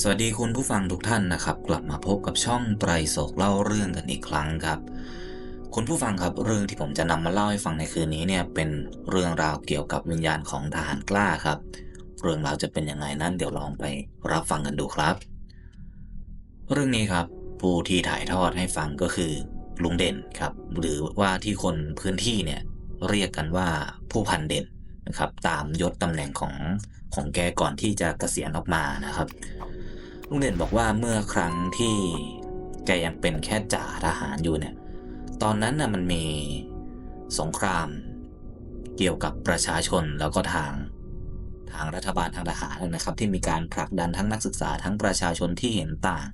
สวัสดีคุณผู้ฟังทุกท่านนะครับ กลับมาพบกับช่องไตรโศกเล่าเรื่องกันอีกครั้งครับ คุณผู้ฟังครับเรื่องที่ผมจะนำมาเล่าให้ฟังในคืนนี้เนี่ยเป็นเรื่องราวเกี่ยวกับวิญญาณของทหารกล้าครับ เรื่องราวจะเป็นยังไงนั้นเดี๋ยวลองไปรับฟังกันดูครับ เรื่องนี้ครับผู้ที่ถ่ายทอดให้ฟังก็คือลุงเด่นครับ หรือว่าที่คนพื้นที่เนี่ยเรียกกันว่าผู้พันเด่น นะครับ ตามยศตำแหน่งของของแกก่อนที่จะเกษียณออกมานะครับ ลุงเด่นบอกว่าเมื่อครั้งที่แกยังเป็นแค่จ่าทหารอยู่เนี่ย ตอนนั้นน่ะมันมีสงครามเกี่ยวกับประชาชนแล้วก็ทางทางรัฐบาลทางทหารนะครับ ที่มีการผลักดันทั้งนักศึกษาทั้งประชาชนที่เห็นต่าง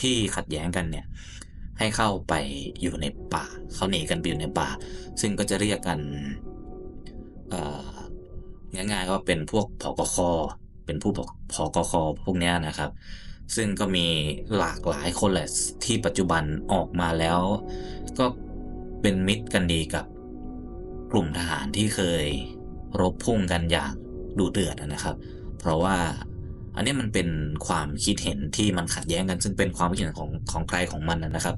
ที่ขัดแย้งกันเนี่ยให้เข้าไปอยู่ในป่าเขาหนีกันไปอยู่ในป่า ซึ่งก็จะเรียกกัน ง่ายๆก็เป็นพวกผกคเป็นผู้ผกคพวกนี้นะครับ ซึ่งก็มีหลากหลายคนแหละที่ปัจจุบันออกมาแล้ว ก็เป็นมิตรกันดีกับกลุ่มทหารที่เคยรบพุ่งกันอย่างดุเดือดนะครับ เพราะว่าอันนี้มันเป็นความคิดเห็นที่มันขัดแย้งกัน ซึ่งเป็นความคิดเห็นของของใครของมันนะครับ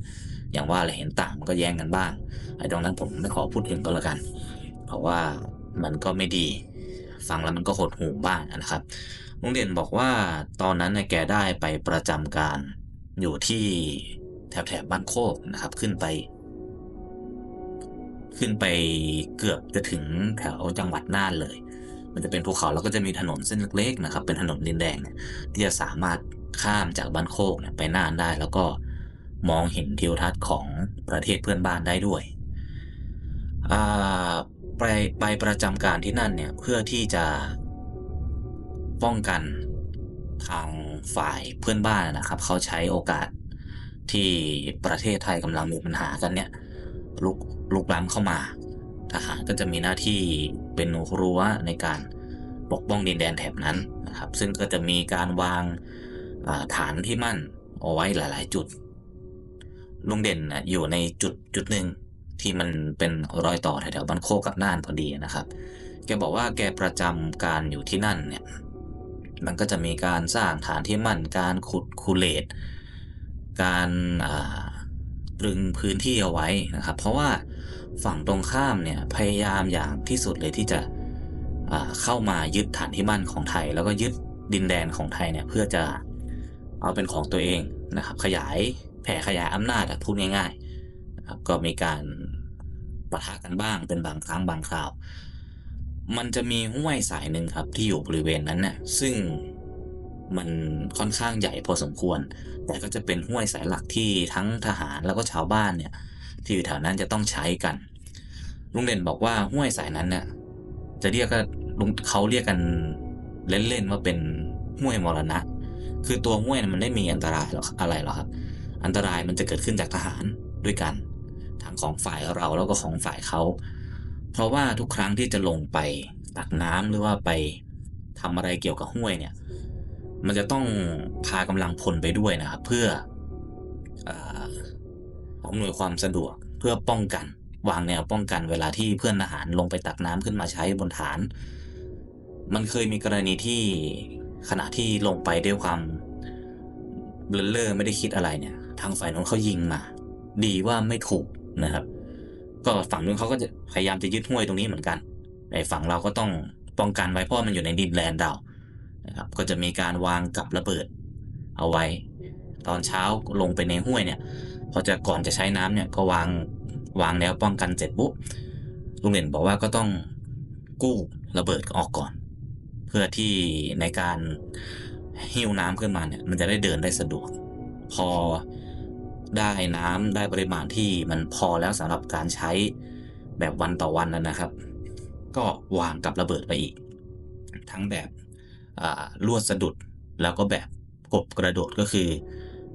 อย่างว่าอะไรเห็นต่างมันก็แย้งกันบ้างไอ้ตรงนั้นผมไม่ขอพูดถึงก็แล้วกัน เพราะว่ามันก็ไม่ดี ฟังแล้วมันก็หดหูบ้างนะครับลุงเด่นบอกว่าตอนนั้นนายแกได้ไปประจำการอยู่ที่แถบแถบบ้านโคกนะครับขึ้นไป ขึ้นไปเกือบจะถึงแถวจังหวัดน่านเลย มันจะเป็นภูเขาแล้วก็จะมีถนนเส้นเล็กๆนะครับ เป็นถนนดินแดง ที่จะสามารถข้ามจากบ้านโคกไปน่านได้ แล้วก็มองเห็นทิวทัศน์ของประเทศเพื่อนบ้านได้ด้วยอ่า ไปไปประจำการที่นั่นเนี่ยเพื่อที่จะป้องกันทางฝ่ายเพื่อนบ้านนะครับ เขาใช้โอกาสที่ประเทศไทยกำลังมีปัญหากันเนี่ยลุกลุกล้ำเข้ามา ทหารก็จะมีหน้าที่เป็นรั้วในการปกป้องดินแดนแถบนั้นนะครับ ซึ่งก็จะมีการวางฐานที่มั่นเอาไว้หลาย ๆ จุดลุงเด่นอยู่ในจุดจุดหนึ่ง ที่มันเป็นรอยต่อแถวๆบ้านโคกกับน่านพอดีนะครับ แกบอกว่าแกประจำการอยู่ที่นั่นเนี่ย มันก็จะมีการสร้างฐานที่มั่น การขุดคูเลตการตรึงพื้นที่เอาไว้นะครับ เพราะว่าฝั่งตรงข้ามเนี่ยพยายามอย่างที่สุดเลยที่จะเข้ามายึดฐานที่มั่นของไทย แล้วก็ยึดดินแดนของไทยเนี่ยเพื่อจะเอาเป็นของตัวเองนะครับ ขยายแผ่ขยายอำนาจพูดง่าย นะครับก็มีการปะทะกันบ้างเป็นบางครั้งบางคราว มันจะมีห้วยสายหนึ่งครับที่อยู่บริเวณนั้นน่ะซึ่งมันค่อนข้างใหญ่พอสมควร แต่ก็จะเป็นห้วยสายหลักที่ทั้งทหารแล้วก็ชาวบ้านเนี่ยที่อยู่แถวนั้นจะต้องใช้กัน ลุงเด่นบอกว่าห้วยสายนั้นเนี่ยจะเรียกก็ลุงเขาเรียกกันเล่นๆว่าเป็นห้วยมรณะ คือตัวห้วยมันไม่มีอันตรายหรอกอะไรหรอกครับ อันตรายมันจะเกิดขึ้นจากทหารด้วยกัน ทั้งของฝ่ายเราแล้วก็ของฝ่ายเขา เพราะว่าทุกครั้งที่จะลงไปตักน้ำหรือว่าไปทำอะไรเกี่ยวกับห้วยเนี่ย มันจะต้องพากำลังพลไปด้วยนะครับ เพื่ออำนวยความสะดวกเพื่อป้องกัน วางแนวป้องกันเวลาที่เพื่อนทหารลงไปตักน้ำขึ้นมาใช้บนฐาน มันเคยมีกรณีที่ขณะที่ลงไปด้วยความเบลอไม่ได้คิดอะไรเนี่ย ทางฝ่ายนู้นเขายิงมา ดีว่าไม่ถูก นะครับ ก็ฝั่งนู้นเขาก็จะพยายามจะยึดห้วยตรงนี้เหมือนกันไอ้ฝั่งเราก็ต้องป้องกันไว้เพราะมันอยู่ในดินแดนเรานะครับ ก็จะมีการวางกับระเบิด เอาไว้ ตอนเช้าลงไปในห้วยเนี่ยพอจะก่อนจะใช้น้ำเนี่ยก็วางวางแนวป้องกันเสร็จปุ๊บลุงเด่นบอกว่าก็ต้องกู้ระเบิดออกก่อน เพื่อที่ในการหิ้วน้ำขึ้นมาเนี่ยมันจะได้เดินได้สะดวก พอ ได้น้ำได้ปริมาณที่มันพอแล้วสำหรับการใช้แบบวันต่อวันนั้นนะครับ ก็วางกับระเบิดไปอีก ทั้งแบบลวดสะดุดแล้วก็แบบกบกระโดดก็คือ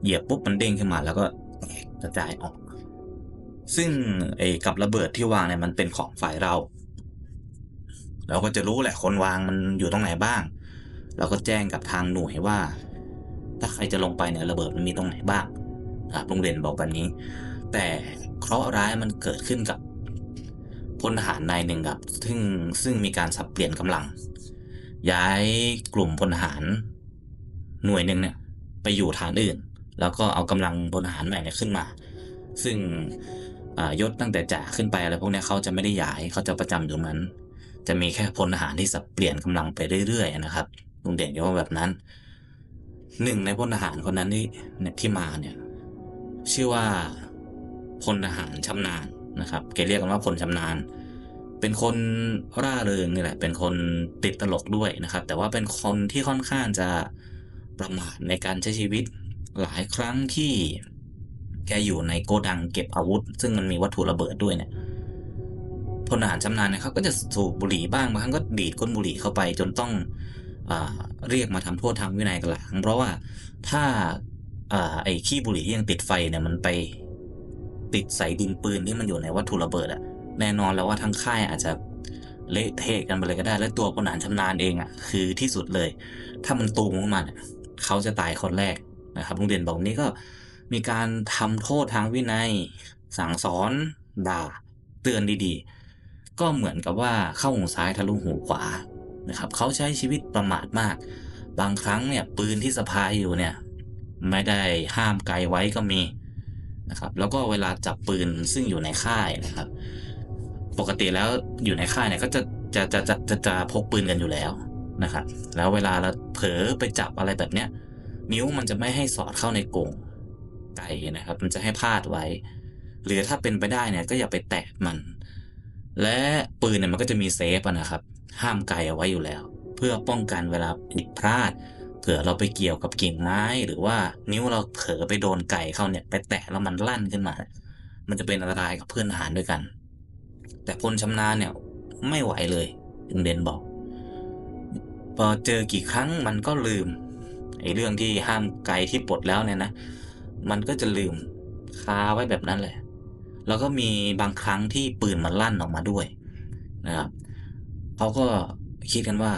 เหยียบปุ๊บมันเด้งขึ้นมาแล้วก็กกระจายออก ซึ่งไอ้กับระเบิดที่วางเนี่ยมันเป็นของฝ่ายเรา เราก็จะรู้แหละคนวางมันอยู่ตรงไหนบ้าง เราก็แจ้งกับทางหน่วยว่า ถ้าใครจะลงไปเนี่ยระเบิดมันมีตรงไหนบ้าง อ่าลุงเด่นบอกแบบนี้ แต่เคราะห์ร้ายมันเกิดขึ้นกับพลทหารนายหนึ่งครับ ซึ่งซึ่งมีการสับเปลี่ยนกำลัง ย้ายกลุ่มพลทหารหน่วยหนึ่งเนี่ยไปอยู่ฐานอื่น แล้วก็เอากำลังพลทหารใหม่เนี่ยขึ้นมา ซึ่งยศตั้งแต่จ่าขึ้นไปอะไรพวกนี้เขาจะไม่ได้ย้ายเขาจะประจำอยู่ตรงนั้น จะมีแค่พลทหารที่สับเปลี่ยนกำลังไปเรื่อยๆนะครับลุงเด่นก็ว่าแบบนั้น หนึ่งในพลทหารคนนั้นที่ที่มาเนี่ย ชื่อว่าพลทหารชำนาญนะครับแกเรียกกันว่าพลชำนาญ เป็นคนร่าเริงนี่แหละ เป็นคนติดตลกด้วยนะครับ แต่ว่าเป็นคนที่ค่อนข้างจะประมาทในการใช้ชีวิตหลายครั้งที่แกอยู่ในโกดังเก็บอาวุธ ซึ่งมันมีวัตถุระเบิดด้วยเนี่ยพลทหารชำนาญเนี่ยเขาก็จะสูบบุหรี่บ้างบางครั้งก็ดีดก้นบุหรี่เข้าไปจนต้องอเรียกมาทำโทษทางวินัยกันหลังเพราะว่าถ้า อ่าไอ้ขี้บุหรี่ที่ยังติดไฟเนี่ยมันไปติดใส่ดินปืนที่มันอยู่ในวัตถุระเบิดอะแน่นอนแล้วว่าทั้งค่ายอาจจะเละเทะกันไปเลยก็ได้ และตัวพลทหารชำนาญเองอะคือที่สุดเลย ถ้ามันตูมขึ้นมาเนี่ยเขาจะตายคนแรกนะครับโรงเรียนบอกนี้ก็มีการทำโทษทางวินัย สั่งสอน ด่า เตือนดีๆ ก็เหมือนกับว่าเข้าหูซ้ายทะลุหูขวานะครับเขาใช้ชีวิตประมาทมาก บางครั้งเนี่ยปืนที่สะพายอยู่เนี่ย ไม่ได้ห้ามไกลไว้ก็มีนะครับ แล้วก็เวลาจับปืนซึ่งอยู่ในค่ายนะครับ ปกติแล้วอยู่ในค่ายเนี่ยก็จะจะจะจะจะจะพกปืนกันอยู่แล้วนะครับ แล้วเวลาเราเผลอไปจับอะไรแบบเนี้ย นิ้วมันจะไม่ให้สอดเข้าในกรงไก่นะครับ มันจะให้พาดไว้ หรือถ้าเป็นไปได้เนี่ยก็อย่าไปแตะมัน และปืนเนี่ยมันก็จะมีเซฟนะครับ ห้ามไกลเอาไว้อยู่แล้ว เพื่อป้องกันเวลาผิดพลาด ผื่อเราไปเกี่ยวกับกิ่งไม้หรือว่านิ้วเราเผลอไปโดนไก่เข้าเนี่ยไปแตะแล้วมันลั่นขึ้นมา มันจะเป็นอันตรายกับเพื่อนทหารด้วยกัน แต่พลชำนาญเนี่ยไม่ไหวเลยลุงเด่นบอกพอเจอกี่ครั้งมันก็ลืมไอ้เรื่องที่ห้ามไกลที่ปลดแล้วเนี่ยนะ มันก็จะลืมคาไว้แบบนั้นเลยแล้วก็มีบางครั้งที่ปืนมันลั่นออกมาด้วยนะครับเขาก็คิดกันว่า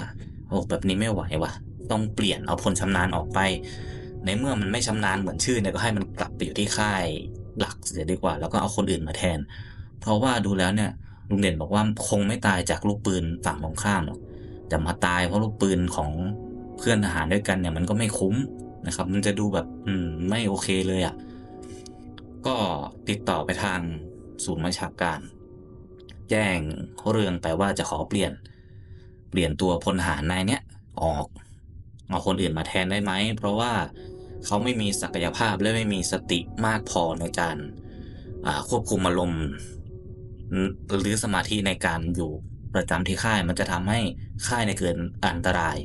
โอ้แบบนี้ไม่ไหวว่ะ ต้องเปลี่ยนเอาพลชำนาญออกไป ในเมื่อมันไม่ชำนาญเหมือนชื่อเนี่ยก็ให้มันกลับไปอยู่ที่ค่ายหลักเสียดีกว่า แล้วก็เอาคนอื่นมาแทน เพราะว่าดูแล้วเนี่ยลุงเด่นบอกว่าคงไม่ตายจากลูกปืนฝั่งตรงข้ามหรอกแต่มาตายเพราะลูกปืนของเพื่อนทหารด้วยกันเนี่ยมันก็ไม่คุ้มนะครับ มันจะดูแบบอืมไม่โอเคเลยอะ่ะก็ติดต่อไปทางศูนย์บัญชาการ แจ้งเรื่องไปว่าจะขอเปลี่ยน เปลี่ยนตัวพลทหารนายเนี้ยออก เอาคนอื่นมาแทนได้ไหม เพราะว่าเขาไม่มีศักยภาพและไม่มีสติมากพอในการควบคุมอารมณ์หรือสมาธิในการอยู่ประจำที่ค่ายมันจะทำให้ค่ายในเกิดอันตราย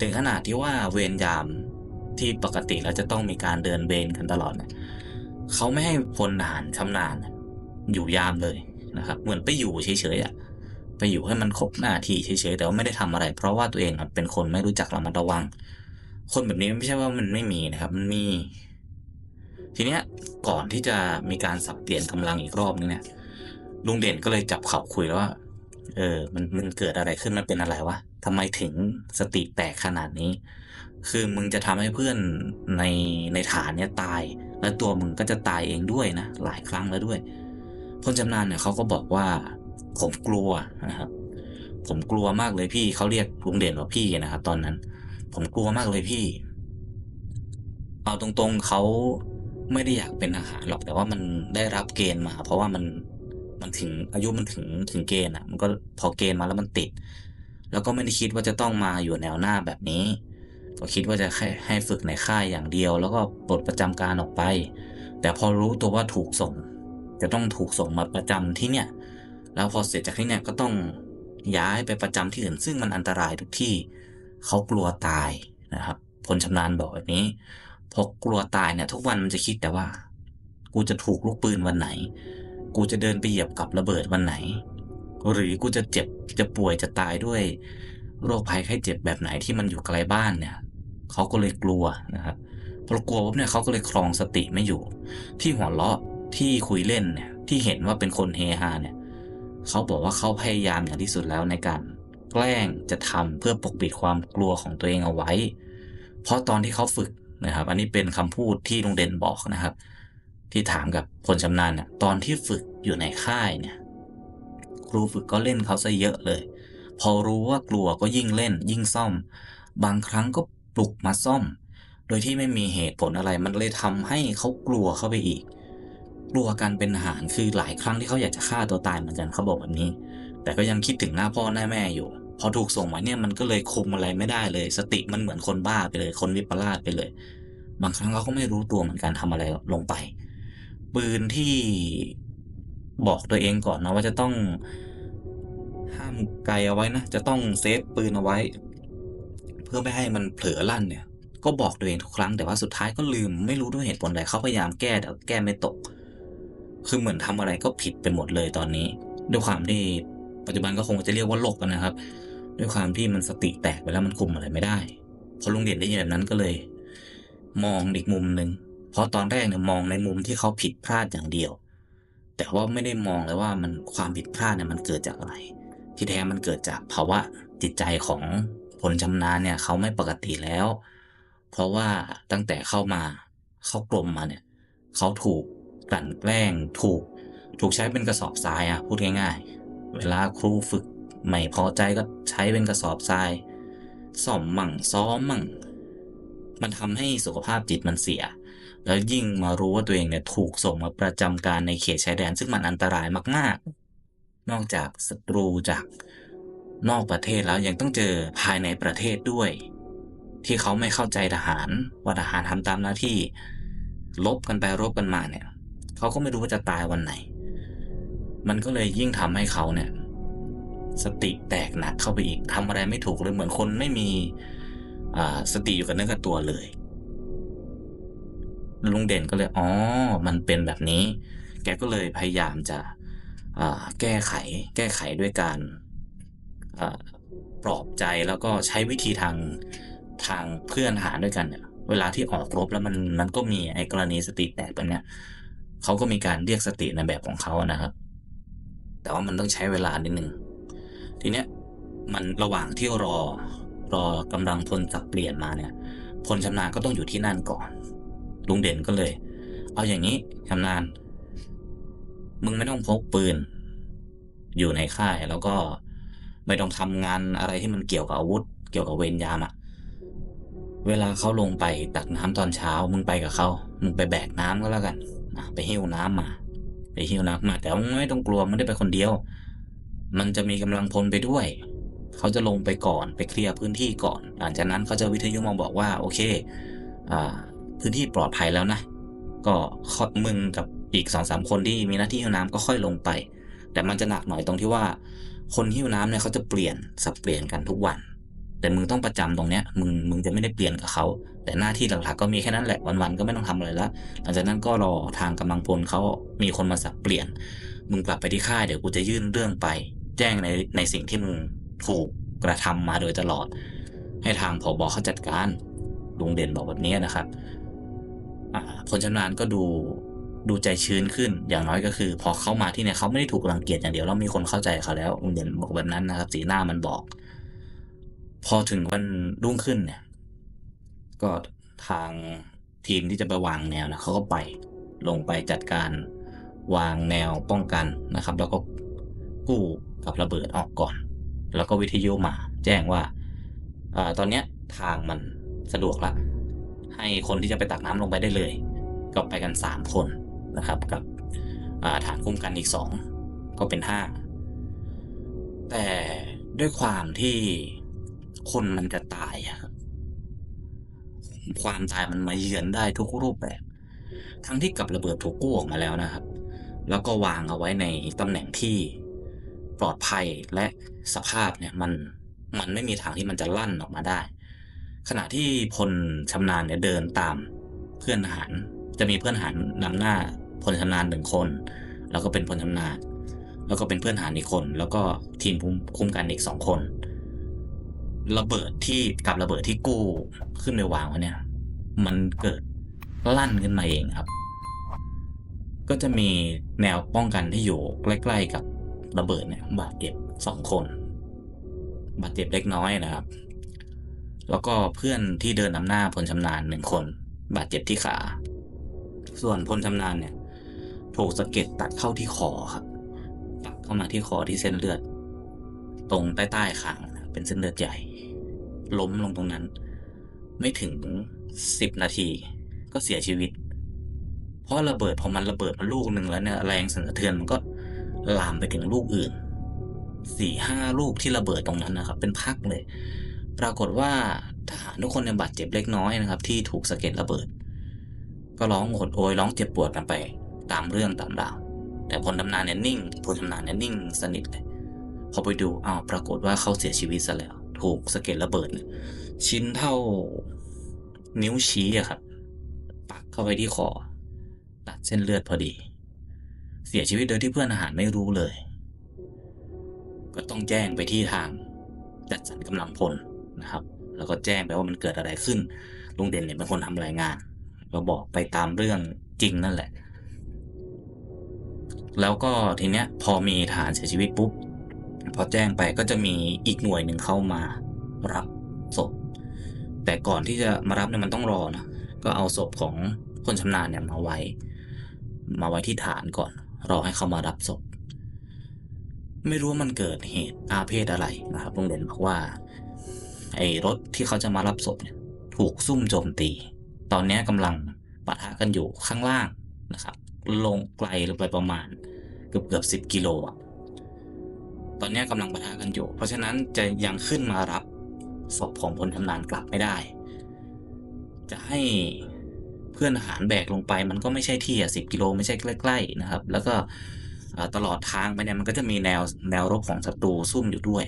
ถึงขนาดที่ว่าเวรยามที่ปกติแล้วจะต้องมีการเดินเวรกันตลอดเนี่ยเขาไม่ให้พลทหารชำนาญอยู่ยามเลยนะครับ เหมือนไปอยู่เฉยๆอะ ไปอยู่ให้มันครบหน้าที่เฉยๆแต่ว่าไม่ได้ทำอะไร เพราะว่าตัวเองเป็นคนไม่รู้จักระมัดระวัง คนแบบนี้ไม่ใช่ว่ามันไม่มีนะครับ มันมี ทีเนี้ยก่อนที่จะมีการสับเปลี่ยนกำลังอีกรอบนึงเนี่ยลุงเด่นก็เลยจับเขาคุยแล้วว่า เออ มันมันเกิดอะไรขึ้นมันเป็นอะไรวะทำไมถึงสติแตกขนาดนี้ คือมึงจะทำให้เพื่อนในในฐานเนี้ยตาย และตัวมึงก็จะตายเองด้วยนะหลายครั้งแล้วด้วยพลจำนานเนี่ยเขาก็บอกว่า ผมกลัวนะครับ ผมกลัวมากเลยพี่เขาเรียกลุงเด่นว่าพี่นะครับตอนนั้น ผมกลัวมากเลยพี่ เอาตรงๆเขาไม่ได้อยากเป็นทหารหรอกแต่ว่ามันได้รับเกณฑ์มา เพราะว่ามันมันถึงอายุมันถึงถึงเกณฑ์อะ มันก็พอเกณฑ์มาแล้วมันติด แล้วก็ไม่ได้คิดว่าจะต้องมาอยู่แนวหน้าแบบนี้ ก็คิดว่าจะแค่ให้ฝึกในค่ายอย่างเดียว แล้วก็ปลดประจำการออกไป แต่พอรู้ตัวว่าถูกส่ง จะต้องถูกส่งมาประจำที่เนี่ย แล้วพอเสร็จจากที่เนี่ยก็ต้องย้ายไปประจำที่อื่น ซึ่งมันอันตรายทุกที่เขากลัวตายนะครับพลชำนาญบอกแบบนี้พอกลัวตายเนี่ย ทุกวันมันจะคิดแต่ว่า กูจะถูกลูกปืนวันไหน กูจะเดินไปเหยียบกับระเบิดวันไหน หรือกูจะเจ็บจะป่วยจะตายด้วย โรคภัยไข้เจ็บแบบไหนที่มันอยู่ไกลบ้านเนี่ยเขาก็เลยกลัวนะครับพอกลัวปุ๊บเนี่ยเขาก็เลยครองสติไม่อยู่ ที่หัวเราะที่คุยเล่นเนี่ยที่เห็นว่าเป็นคนเฮฮาเนี่ย เขาบอกว่าเขาพยายามอย่างที่สุดแล้วในการแกล้งจะทำเพื่อปกปิดความกลัวของตัวเองเอาไว้ เพราะตอนที่เขาฝึกนะครับ อันนี้เป็นคำพูดที่ลุงเด่นบอกนะครับ ที่ถามกับพลชำนาญเนี่ยตอนที่ฝึกอยู่ในค่ายเนี่ย ครูฝึกก็เล่นเขาซะเยอะเลย พอรู้ว่ากลัวก็ยิ่งเล่น ยิ่งซ่อม บางครั้งก็ปลุกมาซ่อม โดยที่ไม่มีเหตุผลอะไร มันเลยทำให้เขากลัวเข้าไปอีก กลัวการเป็นทหารคือหลายครั้งที่เขาอยากจะฆ่าตัวตายเหมือนกันเขาบอกแบบนี้ แต่ก็ยังคิดถึงหน้าพ่อหน้าแม่อยู่ พอถูกส่งมาเนี่ยมันก็เลยคุมอะไรไม่ได้เลย สติมันเหมือนคนบ้าไปเลย คนวิปลาสไปเลย บางครั้งเขาก็ไม่รู้ตัวเหมือนกันทำอะไรลงไป ปืนที่บอกตัวเองก่อนนะว่าจะต้องห้ามไกลเอาไว้นะ จะต้องเซฟปืนเอาไว้ เพื่อไม่ให้มันเผลอลั่นเนี่ย ก็บอกตัวเองทุกครั้งแต่ว่าสุดท้ายก็ลืมไม่รู้ด้วยเหตุผลใดเขาพยายามแก้แต่แก้ไม่ตก คือเหมือนทำอะไรก็ผิดไปหมดเลยตอนนี้ ด้วยความที่ปัจจุบันก็คงจะเรียกว่าโลกกันนะครับ ด้วยความที่มันสติแตกไปแล้วมันคุมอะไรไม่ได้พอลุงเด่นได้ยินแบบนั้นก็เลย มองอีกมุมหนึ่งเพราะตอนแรกเนี่ยมองในมุมที่เขาผิดพลาดอย่างเดียว แต่ว่าไม่ได้มองเลยว่ามันความผิดพลาดเนี่ยมันเกิดจากอะไร ที่แท้มันเกิดจากภาวะจิตใจของพลชำนาญเนี่ยเขาไม่ปกติแล้ว เพราะว่าตั้งแต่เข้ามาเข้ากรมมาเนี่ยเขาถูก กลั่นแกล้งถูก ถูกใช้เป็นกระสอบทรายอะพูดง่ายๆ เวลาครูฝึกไม่พอใจก็ใช้เป็นกระสอบทรายซ่อมมั่งซ้อมมั่ง มันทำให้สุขภาพจิตมันเสีย แล้วยิ่งมารู้ว่าตัวเองเนี่ยถูกส่งมาประจำการในเขตชายแดน ซึ่งมันอันตรายมากๆ นอกจากศัตรูจากนอกประเทศแล้วยังต้องเจอภายในประเทศด้วย ที่เขาไม่เข้าใจทหารว่าทหารทำตามหน้าที่ ลบกันไปรบกันมาเนี่ย เขาก็ไม่รู้ว่าจะตายวันไหน มันก็เลยยิ่งทำให้เขาเนี่ย สติแตกหนักเข้าไปอีกทำอะไรไม่ถูกเลยเหมือนคนไม่มีสติอยู่กับเนื้อกับตัวเลยลุงเด่นก็เลยอ๋อมันเป็นแบบนี้ แกก็เลยพยายามจะแก้ไข แก้ไขด้วยการปลอบใจแล้วก็ใช้วิธีทางทางเพื่อนหารด้วยกันเนี่ยเวลาที่ออกรบแล้วมันมันก็มีไอ้กรณีสติแตกแบบเนี้ย เขาก็มีการเรียกสติในแบบของเขานะครับ แต่ว่ามันต้องใช้เวลานิดนึงทีเนี้ยมันระหว่างที่รอรอกำลังพลสับเปลี่ยนมาเนี่ยพลชำนาญก็ต้องอยู่ที่นั่นก่อน ลุงเด่นก็เลย เอาอย่างนี้ชำนาญ มึงไม่ต้องพกปืน อยู่ในค่ายแล้วก็ไม่ต้องทำงานอะไรที่มันเกี่ยวกับอาวุธ เกี่ยวกับเวรยามอะเวลาเขาลงไปตักน้ำตอนเช้า มึงไปกับเขามึงไปแบกน้ำก็แล้วกัน ไปหิ้วน้ำมา ไปหิ้วน้ำมา แต่ว่าไม่ต้องกลัวมึงได้ไปคนเดียว มันจะมีกำลังพลไปด้วย เขาจะลงไปก่อนไปเคลียร์พื้นที่ก่อน หลังจากนั้นเขาจะวิทยุมาบอกว่า โอเคอพื้นที่ปลอดภัยแล้วนะ ก็ค่อยมึงกับอีกสองสามคนที่มีหน้าที่หิ้วน้ำก็ค่อยลงไป แต่มันจะหนักหน่อยตรงที่ว่า คนหิ้วน้ำเนี่ยเขาจะเปลี่ยนสับเปลี่ยนกันทุกวัน แต่มึงต้องประจำตรงเนี้ยมึงมึงจะไม่ได้เปลี่ยนกับเขา แต่หน้าที่หลักๆก็มีแค่นั้นแหละวันๆก็ไม่ต้องทำอะไรละหลังจากนั้นก็รอทางกำลังพลเขามีคนมาสับเปลี่ยน มึงกลับไปที่ค่ายเดี๋ยวกูจะยื่นเรื่องไป แจ้งในในสิ่งที่มึงถูกกระทำมาโดยตลอด ให้ทางผบเขาจัดการลุงเด่นบอกแบบนี้นะครับอ่าพลชำนาญก็ดูดูใจชื้นขึ้นอย่างน้อยก็คือ พอเข้ามาที่เนี่ยเขาไม่ได้ถูกรังเกียจอย่างเดียวแล้วมีคนเข้าใจเขาแล้วลุงเด่นบอกแบบนั้นนะครับ สีหน้ามันบอก พอถึงวันรุ่งขึ้นเนี่ย ก็ทางทีมที่จะไปวางแนวนะเขาก็ไปลงไปจัดการวางแนวป้องกันนะครับ แล้วก็กู้กับระเบิดออกก่อน แล้วก็วิทยุมาแจ้งว่าอตอนเนี้ยทางมันสะดวกละให้คนที่จะไปตักน้ำลงไปได้เลย ก็ไปกันสามคนนะครับ กับฐานคุ้มกันอีกสองก็เป็นห้าแต่ด้วยความที่ คนมันจะตายอะครับความตายมันมาเยือนได้ทุกรูปแบบ ทั้งที่กับระเบิดถูกกู้ออกมาแล้วนะครับ แล้วก็วางเอาไว้ในตำแหน่งที่ปลอดภัยและสภาพเนี่ยมันมันไม่มีทางที่มันจะลั่นออกมาได้ ขณะที่พลชำนาญเนี่ยเดินตามเพื่อนทหารจะมีเพื่อนทหารนำหน้าพลชำนาญหนึ่งคน แล้วก็เป็นพลชำนาญแล้วก็เป็นเพื่อนทหารอีกคน แล้วก็ทีมคุ้มกันอีกสองคน ระเบิดที่กับระเบิดที่กู้ขึ้นไปวางไว้เนี่ย มันเกิดลั่นขึ้นมาเองครับ ก็จะมีแนวป้องกันที่อยู่ใกล้ๆกับระเบิดเนี่ยบาดเจ็บสองคนบาดเจ็บเล็กน้อยนะครับ แล้วก็เพื่อนที่เดินนำหน้าพลชำนาญหนึ่งคน บาดเจ็บที่ขา ส่วนพลชำนาญเนี่ยถูกสะเก็ดตัดเข้าที่คอครับ ตัดเข้ามาที่คอที่เส้นเลือด ตรงใต้ใต้ๆคาง เป็นเส้นเลือดใหญ่ ล้มลงตรงนั้น ไม่ถึงสิบนาที ก็เสียชีวิต เพราะระเบิดพอมันระเบิดมาลูกหนึ่งแล้วเนี่ยแรงสั่นสะเทือนมันก็ลามไปถึงลูกอื่นสี่ห้าลูกที่ระเบิดตรงนั้นนะครับ เป็นพักเลย ปรากฏว่าทหารทุกคนเนี่ยบาดเจ็บเล็กน้อยนะครับ ที่ถูกสะเก็ดระเบิด ก็ร้องโอดโอยร้องเจ็บปวดกันไป ตามเรื่องตามราวแต่พลตำนานเนี่ยนิ่งพลตำนานเนี่ยนิ่งสนิทเลย พอไปดูอ้าวปรากฏว่าเขาเสียชีวิตซะแล้ว ถูกสะเก็ดระเบิด ชิ้นเท่านิ้วชี้อะครับ ปักเข้าไปที่คอตัดเส้นเลือดพอดี เสียชีวิตโดยที่เพื่อนอาหารไม่รู้เลย ก็ต้องแจ้งไปที่ทางจัดสรรกำลังพลนะครับ แล้วก็แจ้งไปว่ามันเกิดอะไรขึ้นลุงเด่นเนี่ยเป็นคนทำรายงานก็บอกไปตามเรื่องจริงนั่นแหละ แล้วก็ทีเนี้ยพอมีทหารเสียชีวิตปุ๊บ พอแจ้งไปก็จะมีอีกหน่วยหนึ่งเข้ามารับศพ แต่ก่อนที่จะมารับเนี่ยมันต้องรอนะก็เอาศพของคนชำนาญเนี่ยมาไว้ มาไว้ที่ฐานก่อน รอให้เขามารับศพ ไม่รู้ว่ามันเกิดเหตุอาเพศอะไรนะครับลุงเด่นบอกว่า ไอ้รถที่เขาจะมารับศพเนี่ยถูกซุ่มโจมตี ตอนนี้กำลังปะทะกันอยู่ข้างล่างนะครับ ลงไกลลงไปประมาณเกือบเกือบสิบกิโลอะ อนนี้ยกำลังปะทะกันอยู่ เพราะฉะนั้นจะยังขึ้นมารับศพของพลทำนานกลับไม่ได้ จะให้เพื่อนทหารแบกลงไป มันก็ไม่ใช่ที่อะสิบกิโลไม่ใช่ใกล้ๆนะครับ แล้วก็ตลอดทางไปเนี่ยมันก็จะมีแนวแนวรบของศัตรูซุ่มอยู่ด้วย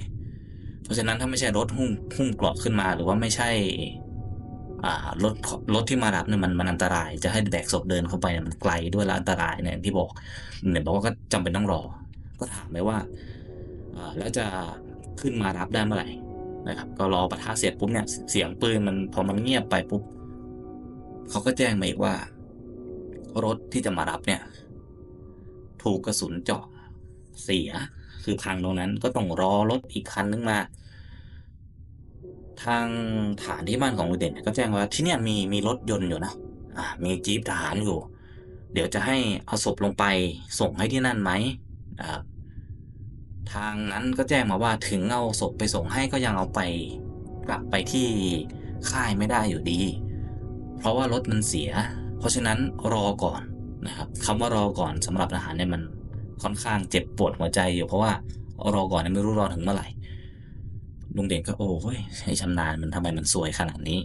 เพราะฉะนั้นถ้าไม่ใช่รถหุ้มหุ้มเกราะขึ้นมา หรือว่าไม่ใช่รถรถที่มารับเนี่ยมันมันอันตราย จะให้แบกศพเดินเข้าไปเนี่ยมันไกลด้วยแล้วอันตรายเนี่ยที่บอกเนี่ยบอกว่าก็จำเป็นต้องรอ ก็ถามไปว่า แล้วจะขึ้นมารับได้เมื่อไหร่นะครับ ก็รอปะทะเสร็จปุ๊บเนี่ยเสียงปืนมันพอมันเงียบไปปุ๊บเขาก็แจ้งมาอีกว่า รถที่จะมารับเนี่ย ถูกกระสุนเจาะเสีย คือพังตรงนั้นก็ต้องรอรถอีกคันนึงมา ทางฐานที่บ้านของลุเด่นก็แจ้งว่าที่เนี่ยมีมีรถยนต์อยู่นะอ่ามีจี๊ปทหารอยู่ เดี๋ยวจะให้เอาศพลงไปส่งให้ที่นั่นไหมอ่า ทางนั้นก็แจ้งมาว่าถึงเอาศพไปส่งให้ก็ยังเอาไปกลับไปที่ค่ายไม่ได้อยู่ดี เพราะว่ารถมันเสีย เพราะฉะนั้นรอก่อนนะครับคำว่ารอก่อนสำหรับทหารเนี่ยมันค่อนข้างเจ็บปวดหัวใจอยู่เพราะว่ารอก่อนเนี่ยไม่รู้รอถึงเมื่อไหร่ลุงเด่นก็โอ้ยไอ้ชำนาญมันทำไมมันสวยขนาดนี้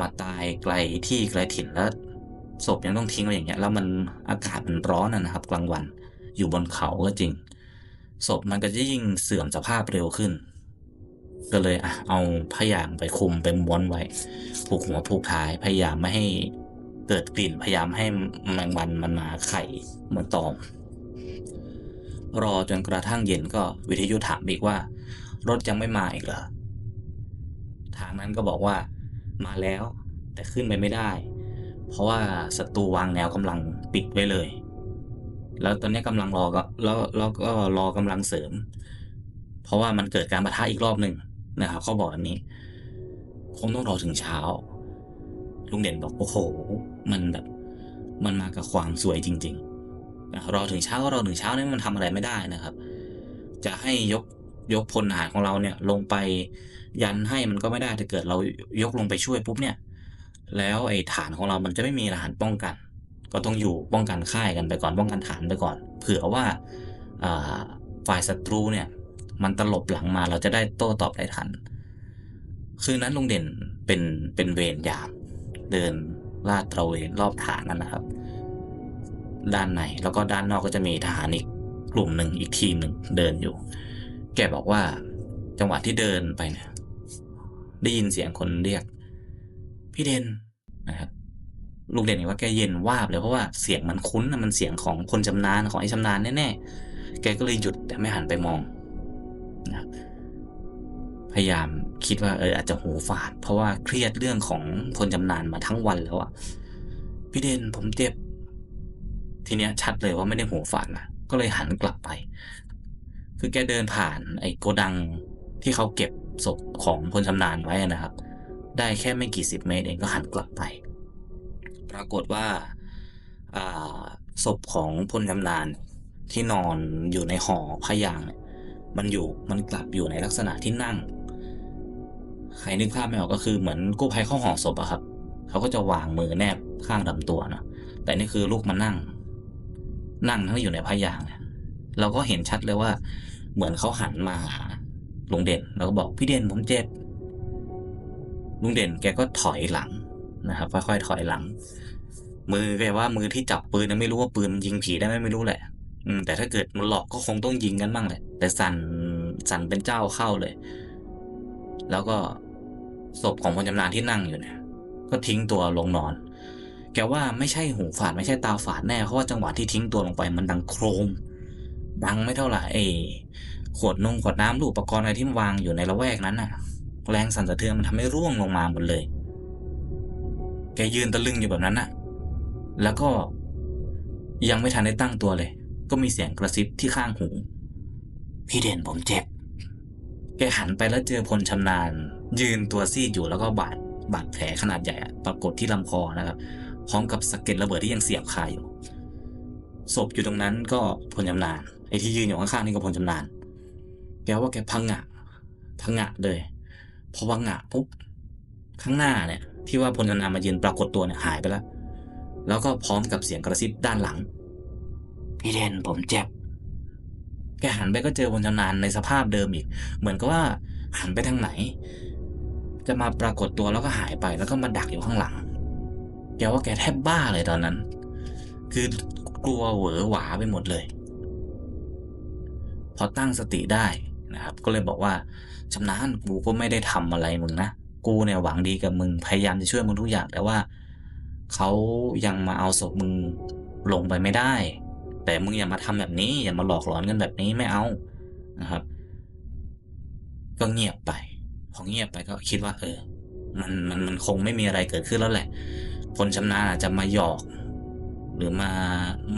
มาตายไกลที่ไกลถิ่นแล้วศพยังต้องทิ้งไว้อย่างเงี้ยแล้วมันอากาศมันร้อนนะครับ กลางวันอยู่บนเขาก็จริง ศพมันก็จะยิ่งเสื่อมสภาพเร็วขึ้น ก็เลยอะเอาพยางไปคุมไปม้วนไว้ผูกหัวผูกท้ายพยายามไม่ให้เกิดกลิ่นพยายามให้แมงวันมันมาไข่เหมือนตอม รอจนกระทั่งเย็นก็วิทยุถามอีกว่า รถยังไม่มาอีกเหรอทางนั้นก็บอกว่ามาแล้ว แต่ขึ้นไปไม่ได้ เพราะว่าศัตรูวางแนวกำลังปิดไว้เลย แล้วตอนนี้กำลังรอก็แล้วแล้วก็รอกำลังเสริม เพราะว่ามันเกิดการปะทะอีกรอบหนึ่งนะครับเขาบอกแบบนี้คงต้องรอถึงเช้า ลุงเด่นบอกโอ้โห มันแบบ มันมากับความสวยจริงๆรอถึงเช้าก็รอถึงเช้านี่มันทำอะไรไม่ได้นะครับ จะให้ยกยกพลทหารของเราเนี่ย ลงไปยันให้มันก็ไม่ได้ถ้าเกิดเรายกลงไปช่วยปุ๊บเนี่ย แล้วไอ้ฐานของเรามันจะไม่มีทหารป้องกัน ก็ต้องอยู่ป้องกันค่ายกันไปก่อนป้องกันฐานไปก่อน เผื่อว่าฝ่ายศัตรูเนี่ยมันตลบหลังมาเราจะได้โต้ตอบได้ทัน คืนนั้นลุงเด่นเป็นเป็นเวรยามเดินลาดตระเวนรอบฐานนั่นนะครับ ด้านในแล้วก็ด้านนอกก็จะมีทหารอีกกลุ่มหนึ่งอีกทีมหนึ่งเดินอยู่ แกบอกว่าจังหวะที่เดินไปเนี่ยได้ยินเสียงคนเรียก พี่เด่นนะครับ ลุงเด่นเห็นว่าแกเย็นวาบเลยเพราะว่าเสียงมันคุ้นมันเสียงของคนชำนาญของไอ้ชำนาญแน่ๆแกก็เลยหยุดแต่ไม่หันไปมองนะพยายามคิดว่าเอออาจจะหูฝาด เพราะว่าเครียดเรื่องของคนชำนาญมาทั้งวันแล้วอะพี่เด่นผมเจ็บทีเนี้ยชัดเลยว่าไม่ได้หูฝาดนะก็เลยหันกลับไป คือแกเดินผ่านไอ้โกดังที่เขาเก็บศพของคนชำนาญไว้นะครับ ได้แค่ไม่กี่สิบเมตรเองก็หันกลับไป รากฏว่าศพของพลชำนาญที่นอนอยู่ในหอพยางเนี่ยมันอยู่มันกลับอยู่ในลักษณะที่นั่ง ใครนึกภาพไม่ออกก็คือเหมือนกู้ภัยเข้าห่อศพอะครับ เขาก็จะวางมือแนบข้างลำตัวเนอะแต่นี่คือลูกมานั่ง นั่งทั้งอยู่ในพยางเนี่ยเราก็เห็นชัดเลยว่า เหมือนเขาหันมาหาลุงเด่นแล้วก็บอกพี่เด่นผมเจ็บลุงเด่นแกก็ถอยหลังนะครับค่อยๆถอยหลัง มือแกว่ามือที่จับปืนนะไม่รู้ว่าปืนยิงผีได้ไหมไม่รู้แหละ อืม แต่ถ้าเกิดมันหลอกก็คงต้องยิงกันบ้างแหละ แต่สันสันเป็นเจ้าเข้าเลย แล้วก็ศพของพลจำนานที่นั่งอยู่เนี่ย ก็ทิ้งตัวลงนอน แกว่าไม่ใช่หูฝาดไม่ใช่ตาฝาดแน่เพราะว่าจังหวะที่ทิ้งตัวลงไปมันดังโครม ดังไม่เท่าไหร่ไอ้ขวดนงขวดน้ำหรืออุปกรณ์อะไรที่วางอยู่ในละแวกนั้นน่ะ แรงสั่นสะเทือนมันทำให้ร่วงลงมาหมดเลย แกยืนตะลึงอยู่แบบนั้นน่ะ แล้วก็ยังไม่ทันได้ตั้งตัวเลย ก็มีเสียงกระซิบที่ข้างหู พี่เด่นผมเจ็บ แกหันไปแล้วเจอพลชำนาญ ยืนตัวซีดอยู่แล้วก็บาดบาดแผลขนาดใหญ่อะปรากฏที่ลำคอนะครับ พร้อมกับสะเก็ดระเบิดที่ยังเสียบคาอยู่ ศพอยู่ตรงนั้นก็พลชำนาญไอ้ที่ยืนอยู่ข้างๆนี่ก็พลชำนาญ แกว่าแกพังงะพังงะเลยพอพังงะปุ๊บข้างหน้าเนี่ย ที่ว่าพลชำนาญมายืนปรากฏตัวเนี่ยหายไปแล้ว แล้วก็พร้อมกับเสียงกระซิบด้านหลัง พี่เด่นผมเจ็บ แกหันไปก็เจอพลชำนาญในสภาพเดิมอีก เหมือนกับว่าหันไปทางไหน จะมาปรากฏตัวแล้วก็หายไปแล้วก็มาดักอยู่ข้างหลัง แกว่าแกแทบบ้าเลยตอนนั้น คือกลัวเหวอหวาไปหมดเลย พอตั้งสติได้นะครับ ก็เลยบอกว่าชำนาญกูก็ไม่ได้ทำอะไรมึงนะ กูเนี่ยหวังดีกับมึงพยายามจะช่วยมึงทุกอย่างแต่ว่า เขายังมาเอาศพมึงลงไปไม่ได้ แต่มึงอย่ามาทำแบบนี้ อย่ามาหลอกหลอนกันแบบนี้ไม่เอานะครับ ก็เงียบไป พอเงียบไปก็คิดว่า เออ มันมันมันคงไม่มีอะไรเกิดขึ้นแล้วแหละพลชำนาญอาจจะมาหยอก หรือมา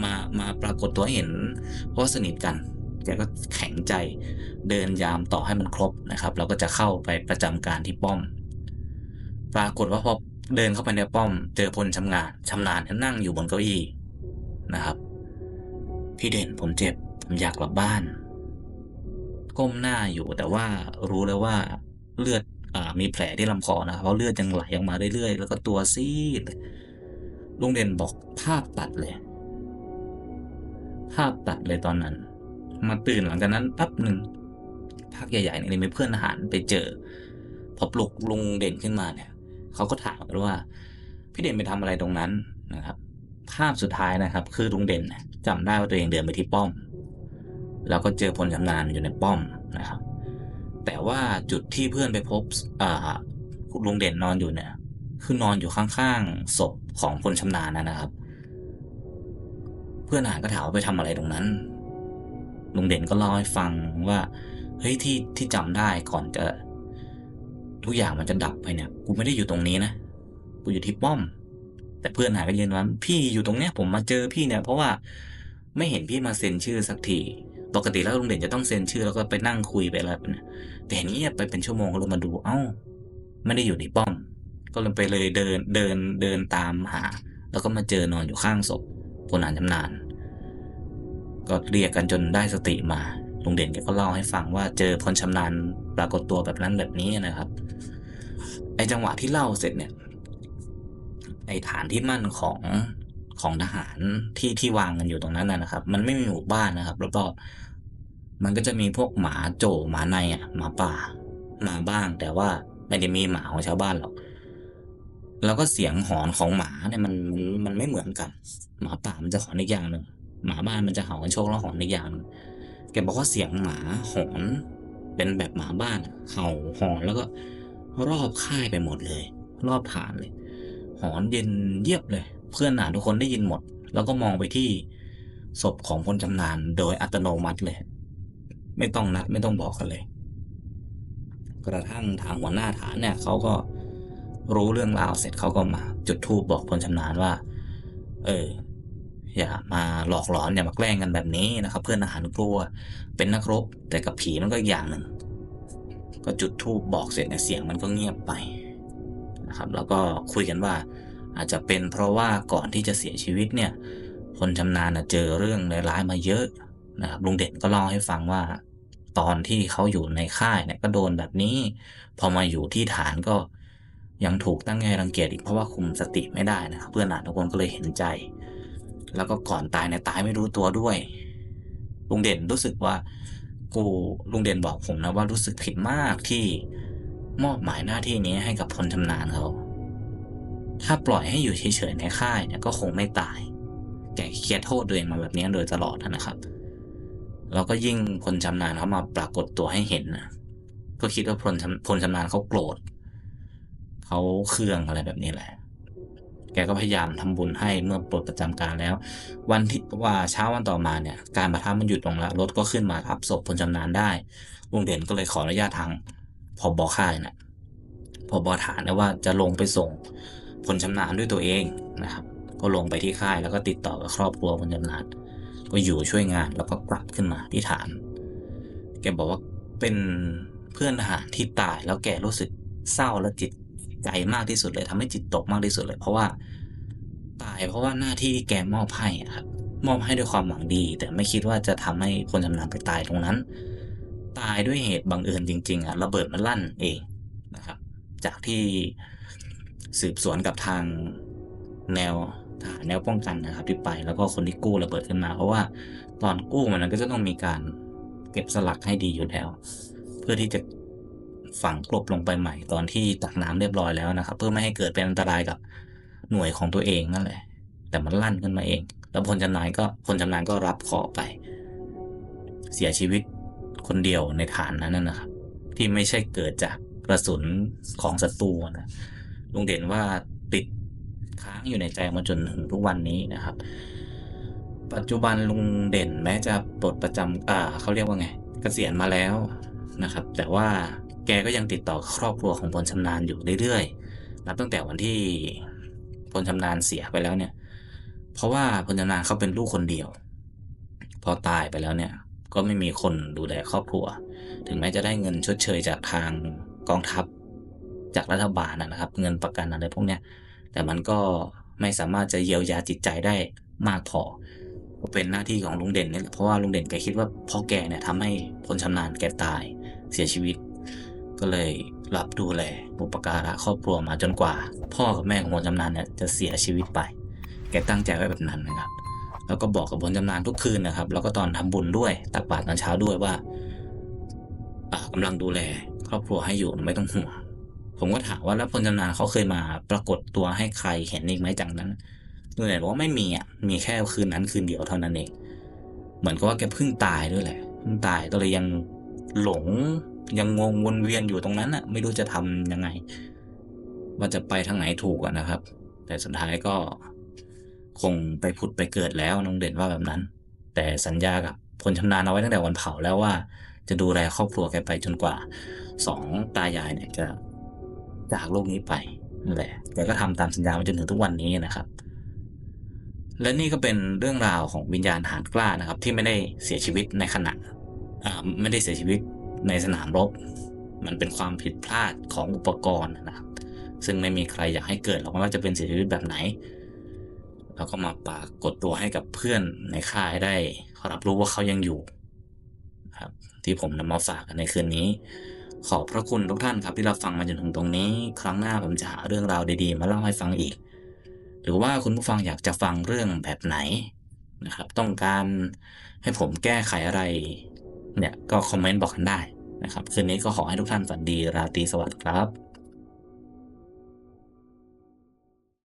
มามาปรากฏตัวเห็น เพราะสนิทกันแกก็แข็งใจเดินยามต่อให้มันครบนะครับแล้วก็จะเข้าไปประจำการที่ป้อม ปรากฏว่าพอ เดินเข้าไปในป้อม เจอพลชำนาญชำนาญนั่งอยู่บนเก้าอี้นะครับ พี่เด่นผมเจ็บ ผมอยากกลับบ้าน ก้มหน้าอยู่แต่ว่ารู้แล้วว่าเลือดอมีแผลที่ลำคอนะครับเพราะเลือดยังไหลออกมาเรื่อยๆ แล้วก็ตัวซีดลุงเด่นบอกภาพตัดเลย ภาพตัดเลยตอนนั้น มาตื่นหลังจากนั้นแป๊บหนึ่งพักใหญ่ๆเนี่ยมีเพื่อนทหารไปเจอ พอปลุกลุงเด่นขึ้นมาเนี่ย เขาก็ถามกันว่า พี่เด่นไปทำอะไรตรงนั้นนะครับ ภาพสุดท้ายนะครับ คือลุงเด่นเนี่ยจำได้ว่าตัวเองเดินไปที่ป้อม แล้วก็เจอพลชำนาญอยู่ในป้อมนะครับ แต่ว่าจุดที่เพื่อนไปพบอ่าลุงเด่นนอนอยู่เนี่ย คือนอนอยู่ข้างๆศพของพลชำนาญนะนะครับ เพื่อนอ่านก็ถามว่าไปทำอะไรตรงนั้นลุงเด่นก็เล่าให้ฟังว่าเฮ้ยที่ที่จำได้ก่อนจะ ทุกอย่างมันจะดับไปเนี่ย กูไม่ได้อยู่ตรงนี้นะ กูอยู่ที่ป้อม แต่เพื่อนหาก็ยืนยันพี่อยู่ตรงเนี้ย ผมมาเจอพี่เนี่ย เพราะว่าไม่เห็นพี่มาเซ็นชื่อสักที ปกติแล้วลุงเด่นจะต้องเซ็นชื่อแล้วก็ไปนั่งคุยไปอะไรแบบเนี้ยแต่เห็นเงียบไปเป็นชั่วโมงก็เลยมาดู เอ้า ไม่ได้อยู่ในป้อม ก็เลยไปเลยเดินเดินเดินตามหา แล้วก็มาเจอนอนอยู่ข้างศพพลอ่านชำนาญก็เรียกกันจนได้สติมาลุงเด่นแกก็เล่าให้ฟังว่าเจอพลชำนาญปรากฏตัวแบบนั้นแบบนี้นะครับ ไอจังหวะที่เล่าเสร็จเนี่ยไอฐานที่มั่นของของทหารที่ที่วางกันอยู่ตรงนั้นนะนะครับ มันไม่มีหมู่บ้านนะครับรอบๆมันก็จะมีพวกหมาโจหมาในอะหมาป่ามาบ้าง แต่ว่าไม่ได้มีหมาของชาวบ้านหรอกแล้วก็เสียงหอนของหมาเนี่ยมันมันมันไม่เหมือนกัน หมาป่ามันจะหอนอีกอย่างหนึ่งหมาบ้านมันจะเห่ากันโชคแล้วหอนอีกอย่างหนึ่งแกบอกว่าเสียงหมาหอนเป็นแบบหมาบ้านเห่าหอนแล้วก็ รอบค่ายไปหมดเลย รอบฐานเลย หอนเย็นเยียบเลย เพื่อนหนาทุกคนได้ยินหมด แล้วก็มองไปที่ศพของพลจำนานโดยอัตโนมัติเลย ไม่ต้องนัดไม่ต้องบอกกันเลย กระทั่งทางหัวหน้าฐานเนี่ยเขาก็รู้เรื่องราวเสร็จเขาก็มา จุดธูปบอกพลชำนาญว่า เออ อย่ามาหลอกหลอนอย่ามาแกล้งกันแบบนี้นะครับ เพื่อนทหารกลัว เป็นนักรบแต่กับผีมันก็อีกอย่างหนึ่ง ก็จุดธูปบอกเสร็จเนี่ยเสียงมันก็เงียบไปนะครับแล้วก็คุยกันว่าอาจจะเป็นเพราะว่าก่อนที่จะเสียชีวิตเนี่ยพพลชำนาญน่ะเจอเรื่องร้ายๆมาเยอะนะครับลุงเด่นก็เล่าให้ฟังว่า ตอนที่เขาอยู่ในค่ายเนี่ยก็โดนแบบนี้ พอมาอยู่ที่ฐานก็ยังถูกตั้งแง่รังเกียจอีกเพราะว่าคุมสติไม่ได้นะครับเพื่อนอ่านทุกคนก็เลยเห็นใจ แล้วก็ก่อนตายเนี่ยตายไม่รู้ตัวด้วยลุงเด่นรู้สึกว่า กูลุงเด่นบอกผมนะว่ารู้สึกผิดมากที่มอบหมายหน้าที่นี้ให้กับพลชำนาญเขา ถ้าปล่อยให้อยู่เฉยๆในค่ายเนี่ยก็คงไม่ตาย แกเคียดโทษตัวเองมาแบบนี้โดยตลอดนะครับ แล้วก็ยิ่งพลชำนาญเขามาปรากฏตัวให้เห็นนะก็คิดว่าพลชำพลชำนาญเขาโกรธเขาเครื่องอะไรแบบนี้แหละ กก็พยายามทำบุญให้เมื่อปลดประจำการแล้ว วันที่ว่าเช้าวันต่อมาเนี่ย การประทับมันหยุดลงแล้วรถก็ขึ้นมารับศพพลชำนาญได้ลุงเด่นก็เลยขออนุญาตทางพอบอค่ายนะพอบอฐานนะว่าจะลงไปส่งพลชำนาญด้วยตัวเองนะครับ ก็ลงไปที่ค่ายแล้วก็ติดต่อกับครอบครัวพลชำนาญก็อยู่ช่วยงานแล้วก็กลับขึ้นมาที่ฐาน แกบอกว่าเป็นเพื่อนทหารที่ตายแล้วแกรู้สึกเศร้าและจิต ใจมากที่สุดเลยทำให้จิตตกมากที่สุดเลย เพราะว่าตายเพราะว่าหน้าที่แกมอบให้อะครับมอบให้ด้วยความหวังดี แต่ไม่คิดว่าจะทำให้คนชำนาญไปตายตรงนั้น ตายด้วยเหตุบังเอิญจริง ๆอะระเบิดมันลั่นเองนะครับ จากที่สืบสวนกับทางแนวทหารแนวป้องกันนะครับ ที่ไปแล้วก็คนที่กู้ระเบิดขึ้นมา เพราะว่าตอนกู้มันก็จะต้องมีการเก็บสลักให้ดีอยู่แล้ว เพื่อที่จะ ฝังกลบลงไปใหม่ตอนที่ตักน้ำเรียบร้อยแล้วนะครับ เพื่อไม่ให้เกิดเป็นอันตรายกับหน่วยของตัวเองนั่นแหละ แต่มันลั่นขึ้นมาเอง แล้วพลชำนาญก็พลชำนาญก็รับขอไป เสียชีวิตคนเดียวในฐานนั้นนะครับ ที่ไม่ใช่เกิดจากกระสุนของศัตรูนะลุงเด่นว่าติดค้างอยู่ในใจมาจนถึงทุกวันนี้นะครับ ปัจจุบันลุงเด่นแม้จะปลดประจำอ่าเขาเรียกว่าไงเกษียณมาแล้วนะครับ แต่ว่า แกก็ยังติดต่อครอบครัวของพลชำนาญอยู่เรื่อยๆ นับตั้งแต่วันที่พลชำนาญเสียไปแล้วเนี่ย เพราะว่าพลชำนาญเขาเป็นลูกคนเดียว พอตายไปแล้วเนี่ย ก็ไม่มีคนดูแลครอบครัว ถึงแม้จะได้เงินชดเชยจากทางกองทัพจากรัฐบาลนะครับ เงินประกันอะไรพวกเนี้ย แต่มันก็ไม่สามารถจะเยียวยาจิตใจได้มากพอก็เป็นหน้าที่ของลุงเด่นเนี่แหละเพราะว่าลุงเด่นแกคิดว่าพ่อแกเนี่ยทำให้พลชำนาญแกตายเสียชีวิต ก็เลยรับดูแลบุปการะครอบครัวมาจนกว่า พ่อกับแม่ของพลชำนาญเนี่ยจะเสียชีวิตไป แกตั้งใจไว้แบบนั้นนะครับ แล้วก็บอกกับพลชำนาญทุกคืนนะครับ แล้วก็ตอนทำบุญด้วยตักบาตรตอนเช้าด้วยว่าอ่ากำลังดูแล ครอบครัวให้อยู่ไม่ต้องห่วงผมก็ถามว่าแล้วพลชำนาญเขาเคยมาปรากฏตัวให้ใครเห็นอีกไหมจากนั้นลุงเด่นบอกว่าไม่มีอะมีแค่คืนนั้นคืนเดียวเท่านั้นเอง เหมือนกับว่าแกเพิ่งตายด้วยแหละเพิ่งตายก็เลยยังหลง ยังงงวนเวียนอยู่ตรงนั้นอะไม่รู้จะทำยังไง ว่าจะไปทางไหนถูกอะนะครับ แต่สุดท้ายก็คงไปผุดไปเกิดแล้วน้องเด่นว่าแบบนั้น แต่สัญญากับพลชำนาญเอาไว้ตั้งแต่วันเผาแล้วว่า จะดูแลครอบครัวแกไปจนกว่าสองตายายเนี่ยจะจากโลกนี้ไปนั่นแหละแกก็ทำตามสัญญามาจนถึงทุกวันนี้นะครับ และนี่ก็เป็นเรื่องราวของวิญญาณหารกล้านะครับ ที่ไม่ได้เสียชีวิตในขณะไม่ได้เสียชีวิต ในสนามรบ มันเป็นความผิดพลาดของอุปกรณ์นะครับ ซึ่งไม่มีใครอยากให้เกิดหรอกว่าจะเป็นเสียชีวิตแบบไหน แล้วก็มาปรากฏตัวให้กับเพื่อนในค่ายได้รับรู้ว่าเขายังอยู่ครับที่ผมนำมาฝากในคืนนี้ ขอบพระคุณทุกท่านครับที่รับฟังมาจนถึงตรงนี้ ครั้งหน้าผมจะหาเรื่องราวดีๆ มาเล่าให้ฟังอีก หรือว่าคุณผู้ฟังอยากจะฟังเรื่องแบบไหนนะครับ ต้องการให้ผมแก้ไขอะไร เนี่ยก็คอมเมนต์บอกกันได้นะครับ คืนนี้ก็ขอให้ทุกท่านฝันดีราตรีสวัสดิ์ครับ